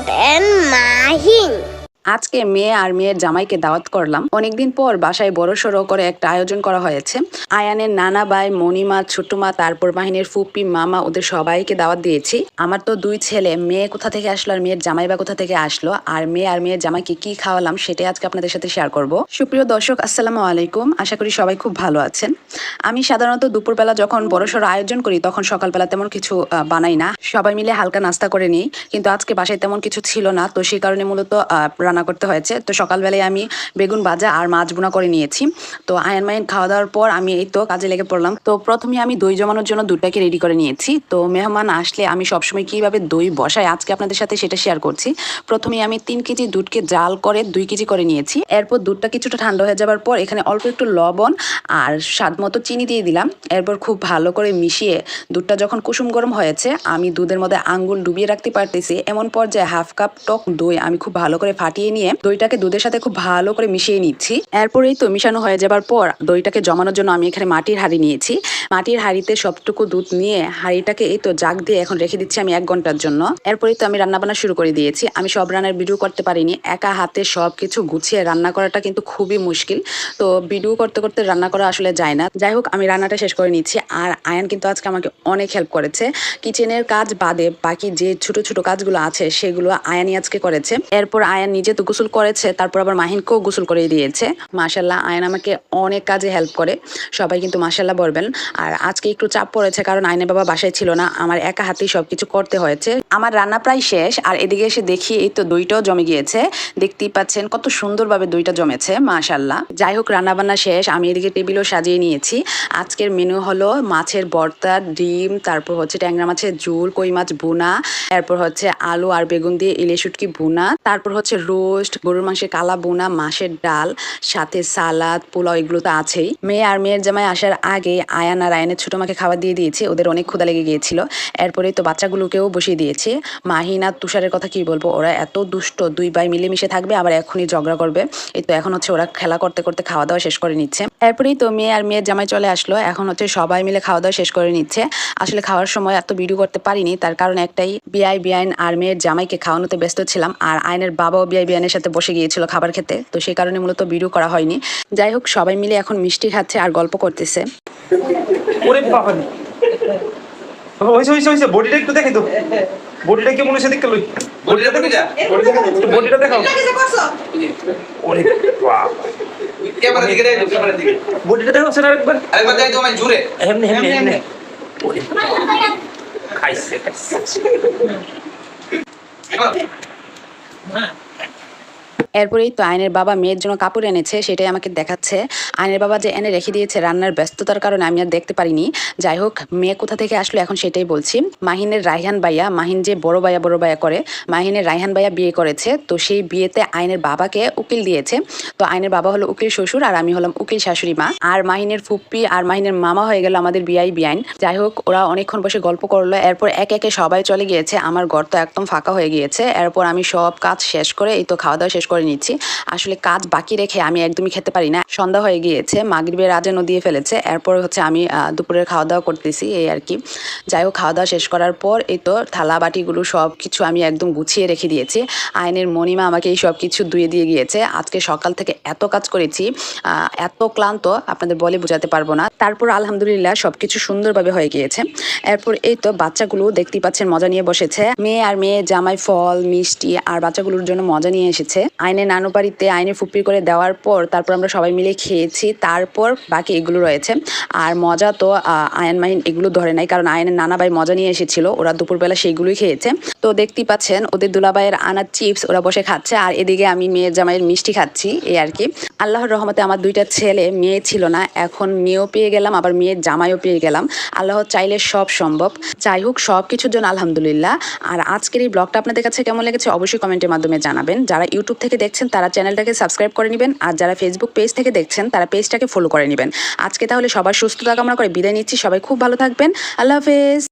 and Mahin. আজকে মেয়ে আর মেয়ের জামাইকে দাওয়াত করলাম। অনেকদিন পর বাসায় বড় সড়ো করে একটা আয়োজন করা হয়েছে। আয়ানের নানা ভাই মণিমা ছোট্টমা তারপর বাহিনীর ফুপি, মামা, ওদের সবাইকে দাওয়াত দিয়েছি। আমার তো দুই ছেলে, মেয়ে কোথা থেকে আসলো আর মেয়ের জামাই বা কোথা থেকে আসলো? আর মেয়ে আর মেয়ের জামাইকে কি খাওয়ালাম সেটাই আজকে আপনাদের সাথে শেয়ার করব। সুপ্রিয় দর্শক, আসসালামু আলাইকুম। আশা করি সবাই খুব ভালো আছেন। আমি সাধারণত দুপুরবেলা যখন বড় সড়ো আয়োজন করি, তখন সকালবেলা তেমন কিছু বানাই না। সবাই মিলে হালকা নাস্তা করে নিই। কিন্তু আজকে বাসায় তেমন কিছু ছিল না। তো সেই কারণে মূলত রান্না করতে হয়েছে। তো সকালবেলায় আমি বেগুন ভাজা আর মাছ বোনা করে নিয়েছি। তো আয়ন মাইন খাওয়া দাওয়ার পর আমি এই তো কাজে লেগে পড়লাম। তো প্রথমে আমি দই জমানোর জন্য দুধটাকে রেডি করে নিয়েছি। তো মেহমান আসলে আমি সবসময় কীভাবে দই বসাই আজকে আপনাদের সাথে সেটা শেয়ার করছি। প্রথমে আমি তিন কেজি দুধকে জাল করে দুই কেজি করে নিয়েছি। এরপর দুধটা কিছুটা ঠান্ডা হয়ে যাবার পর এখানে অল্প একটু লবণ আর স্বাদ মতো চিনি দিয়ে দিলাম। এরপর খুব ভালো করে মিশিয়ে দুধটা যখন কুসুম গরম হয়েছে, আমি দুধের মধ্যে আঙ্গুল ডুবিয়ে রাখতে পারতেছি। এমন পর্যায়ে হাফ কাপ টক দই আমি খুব ভালো করে ফাটিয়ে নিয়ে দইটাকে দুধের সাথে খুব ভালো করে মিশিয়ে নিচ্ছি। এরপরেই তো মিশানো হয়ে যাবার পর দইটাকে জমানোর জন্য আমি এখানে মাটির হাঁড়ি নিয়েছি। মাটির হাঁড়িতে সবটুকু দুধ নিয়ে হাঁড়িটাকে এই তো জাগ দিয়ে এখন রেখে দিচ্ছি আমি এক ঘণ্টার জন্য। এরপরেই তো আমি রান্না বান্না শুরু করে দিয়েছি। আমি সব রান্নার ভিডিও করতে পারিনি। একা হাতে সব কিছু গুছিয়ে রান্না করাটা কিন্তু খুবই মুশকিল। তো ভিডিও করতে করতে রান্না করা আসলে যায় না। যাই হোক, আমি রান্নাটা শেষ করে নিচ্ছি। আর আয়ান কিন্তু আজকে আমাকে অনেক হেল্প করেছে। কিচেনের কাজ বাদে বাকি যে ছোট ছোট কাজগুলো আছে, সেগুলো আয়ানই আজকে করেছে। এরপর আয়ান নিজে তো গোসল করেছে, তারপর আবার মাহিনকেও গোসল করে দিয়েছে। মাসাল্লাহ আয়ান আমাকে অনেক কাজে হেল্প করে। সবাই কিন্তু মাসাল্লাহ বলবেন। আর আজকে একটু চাপ পড়েছে কারণ আয়নের বাবা বাসায় ছিল না, আমার একা হাতেই সবকিছু করতে হয়েছে। আমার রান্না প্রায় শেষ, আর এদিকে এসে দেখি এই তো দইটাও জমে গিয়েছে। দেখতেই পাচ্ছেন কত সুন্দরভাবে দইটা জমেছে মাশাল্লাহ যাই হোক রান্না বান্না শেষ, আমি এদিকে টেবিলও সাজিয়ে নিয়েছি। আজকের মেনু হলো মাছের ভর্তা ডিম, তারপর হচ্ছে ট্যাংরা মাছের ঝুল, কই মাছ ভুনা, এরপর হচ্ছে আলু আর বেগুন দিয়ে ইলিশ শুটকি ভুনা, তারপর হচ্ছে রোস্ট, গরুর মাংসের কালা বোনা, মাছের ডাল, সাথে সালাদ, পোলাও, এগুলো তো আছেই। মেয়ে আর মেয়ের জামাই আসার আগে আয়ান আর আয়নের ছোট মাকে খাবার দিয়ে দিয়েছি, ওদের অনেক ক্ষুদা লেগে গিয়েছিল। এরপরে তো বাচ্চাগুলোকেও বসিয়ে দিয়েছি। মাহিনা তুষারের কথা কি বলব, ওরা এত দুষ্ট, দুই ভাই মিলেমিশে থাকবে, আবার এখনই ঝগড়া করবে। এই তো এখন হচ্ছে ওরা খেলা করতে করতে খাওয়া দাওয়া শেষ করে নিচ্ছে। এরপরেই তো মেয়ে আর মেয়ের জামাই চলে আসলো, এখন হচ্ছে সবাই মিলে খাওয়া দাওয়া শেষ করে নিচ্ছে। আসলে খাওয়ার সময় এত ভিডিও করতে পারিনি, তার কারণ একটাই, বিআই, বিআইন আর মেয়ের জামাইকে খাওয়ানোতে ব্যস্ত ছিলাম, আর আইনের বাবাও বিআই বিআইনের সাথে বসে গিয়েছিল খাবার খেতে তো সেই কারণে মূলত ভিডিও করা হয়নি। যাই হোক সবাই মিলে এখন মিষ্টি খাচ্ছে আর গল্প করতেছে। ওরে বাবা বডিটা একটু দেখে তো বডিটা কেমন হয়েছে দেখতে লই। বডিটা বডিটা বডিটা দেখাও ওরে বাবা ক্যামেরা দিকে দেখ ক্যামেরা দিকে। বডিটা দেখাও স্যার আরেকবার। আরেকবার দেখ মানে জুড়ে। এমনি এমনি এমনি ওরে খাইছে খাইছে। এরপরেই তো আইনের বাবা মেয়ের জন্য কাপড় এনেছে, সেটাই আমাকে দেখাচ্ছে। আইনের বাবা যে এনে রেখে দিয়েছে রান্নার ব্যস্ততার কারণে আমি আর দেখতে পারিনি। যাই হোক, মেয়ে কোথা থেকে আসলো এখন সেটাই বলছি। মাহিনের রাইহান ভাইয়া, মাহিন যে বড় ভাইয়া বড় ভাইয়া করে, মাহিনের রাইহান ভাইয়া বিয়ে করেছে, তো সেই বিয়েতে আইনের বাবাকে উকিল দিয়েছে। তো আইনের বাবা হলো উকিল শ্বশুর আর আমি হলাম উকিল শাশুড়ি মা। আর মাহিনের ফুপ্পি আর মাহিনের মামা হয়ে গেল আমাদের বিআই বিআইন যাই হোক, ওরা অনেকক্ষণ বসে গল্প করল, এরপর একে একে সবাই চলে গিয়েছে। আমার ঘর তো একদম ফাঁকা হয়ে গিয়েছে। এরপর আমি সব কাজ শেষ করে, এই তো খাওয়া দাওয়া শেষ করে নিচ্ছি। আসলে কাজ বাকি রেখে আমি একদমই খেতে পারি না। সন্ধ্যা হয়ে গিয়েছে, মাগরিবের আজানও দিয়ে ফেলেছে। এরপর হচ্ছে আমি দুপুরের খাওয়া দাওয়া করতেছি এই আর কি। যাই হোক খাওয়া দাওয়া শেষ করার পর এই তো থালা, বাটিগুলো সব কিছু আমি একদম গুছিয়ে রেখে দিয়েছি। আইনের মণিমা আমাকে এই সব কিছু ধুয়ে দিয়ে গিয়েছে। আজকে সকাল থেকে এত কাজ করেছি এত ক্লান্ত, আপনাদের বলে বোঝাতে পারব না। তারপর আলহামদুলিল্লাহ সবকিছু সুন্দরভাবে হয়ে গিয়েছে। এরপর এই তো বাচ্চাগুলো দেখতেই পাচ্ছেন মজা নিয়ে বসেছে। মেয়ে আর মেয়ে জামাই ফল, মিষ্টি আর বাচ্চাগুলোর জন্য মজা নিয়ে এসেছে। আইনের নানু বাড়িতে আইনে ফুপি করে দেওয়ার পর তারপর আমরা সবাই মিলে খেয়েছি, তারপর বাকি এগুলো রয়েছে। আর মজা তো আয়ন মাহিন এগুলো ধরে নাই, কারণ আয়নের নানা ভাই মজা নিয়ে এসেছিল, ওরা দুপুরবেলা সেইগুলোই খেয়েছে। তো দেখতেই পাচ্ছেন, ওদের দুলাভাইয়ের আনার চিপস ওরা বসে খাচ্ছে, আর এদিকে আমি মেয়ের জামাইয়ের মিষ্টি খাচ্ছি, এই আর কি। আল্লাহর রহমতে আমার দুইটা ছেলে মেয়ে ছিল না, এখন মেয়েও পেয়ে গেলাম, আবার মেয়ের জামাইও পেয়ে গেলাম। আল্লাহ চাইলে সব সম্ভব। যাই হোক সব কিছুর জন্য আলহামদুলিল্লাহ। আর আজকের এই ব্লগটা আপনাদের কাছে কেমন লেগেছে, অবশ্যই কমেন্টের মাধ্যমে জানাবেন। যারা ইউটিউব থেকে দেখছেন, তারা চ্যানেলটাকে সাবস্ক্রাইব করে নেবেন। আর যারা ফেসবুক পেজ থেকে দেখছেন, তারা পেজটাকে ফলো করে নেবেন। আজকে তাহলে সবার সুস্থতা কামনা করে বিদায় নিচ্ছি। সবাই খুব ভালো থাকবেন। আল্লাহ হাফেজ।